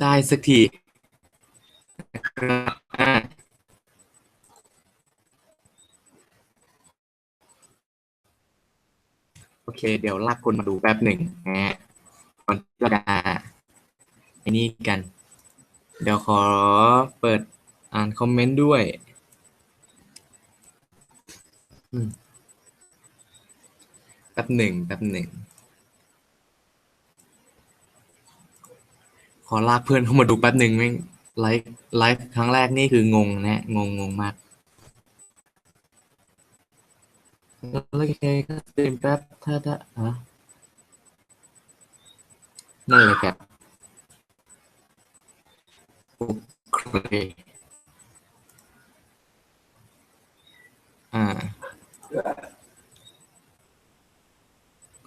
ได้สักทีโอเค เดี๋ยวลากคนมาดูแป๊บหนึ่งนะฮะก่อนที่เราจะอ้นี่กัน เดี๋ยวขอเปิดอ่านคอมเมนต์ด้วย อืมแป๊บหนึ่งแป๊บหนึ่ง ขอลากเพื่อนเข้ามาดูแป๊บหนึ่งแม่งไลฟ์ไลฟ์ครั้งแรกนี่คืองงนะงงงงมากโอเคก็สตรีมแป๊บถ้าถ้าฮะนั่นเลยครับโอเคอ่า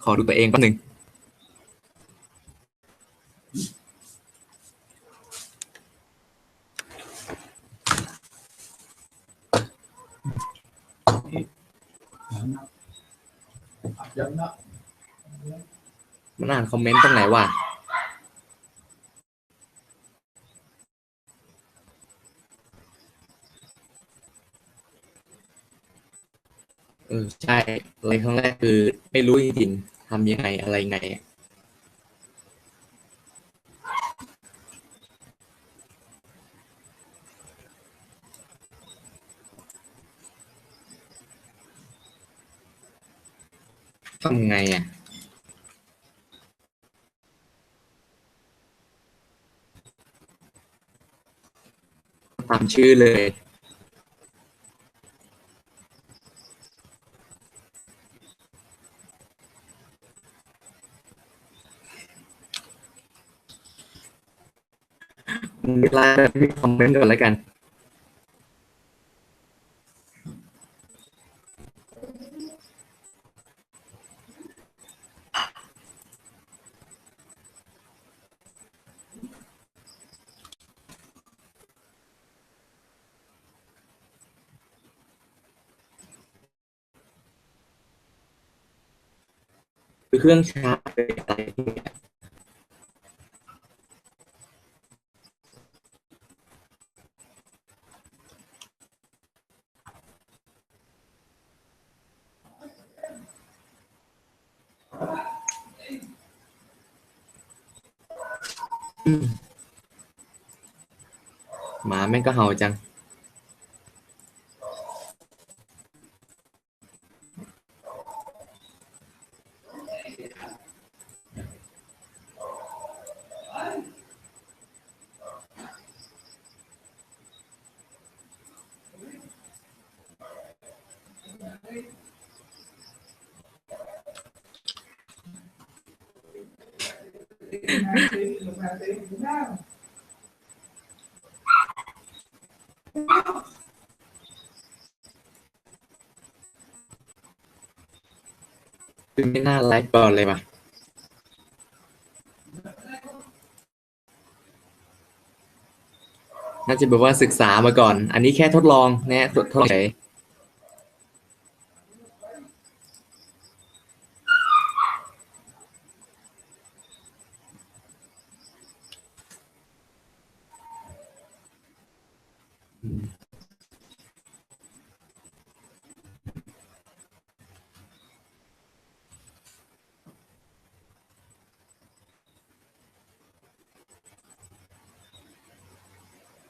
ขอดูตัวเองแป๊บหนึ่ง มันอ่านคอมเมนต์ตรงไหนวะเออใช่อะไรครั้งแรกคือ ไม่รู้จริงๆทำยังไงอะไรไง ทำไงอะตามชื่อเลยเวลาที่คอมเมนต์ก่อนแล้วกัน คือเครื่องชาร์จอะไรพวกเนี้ยหมาแม่งก็เห่าจัง คือไม่น่าไลฟ์ก่อนเลยว่ะน่าจะแบบว่าศึกษามาก่อน อันนี้แค่ทดลองนะทดทดลองเฉย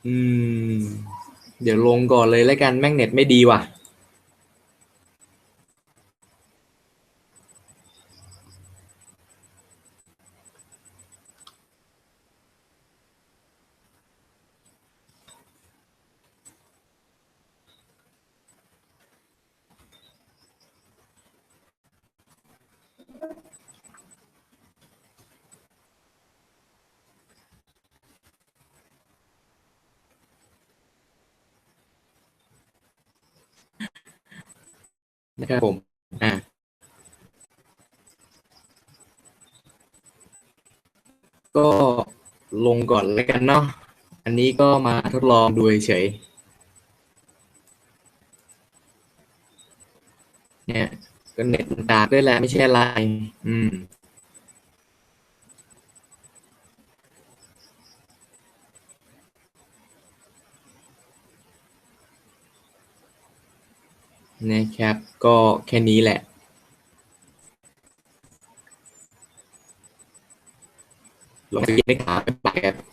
อืม เดี๋ยวลงก่อนเลยแล้วกันแม่งเน็ตไม่ดีว่ะ นะครับผม อ่าก็ลงก่อนแล้วกันเนาะ อันนี้ก็มาทดลองดูเฉยๆเนี่ย ก็เน็ตมันดากด้วยแหละไม่ใช่อะไร อืม นะครับ ก็แค่นี้แหละ ลองไปเย็นได้ขาไปปากครับ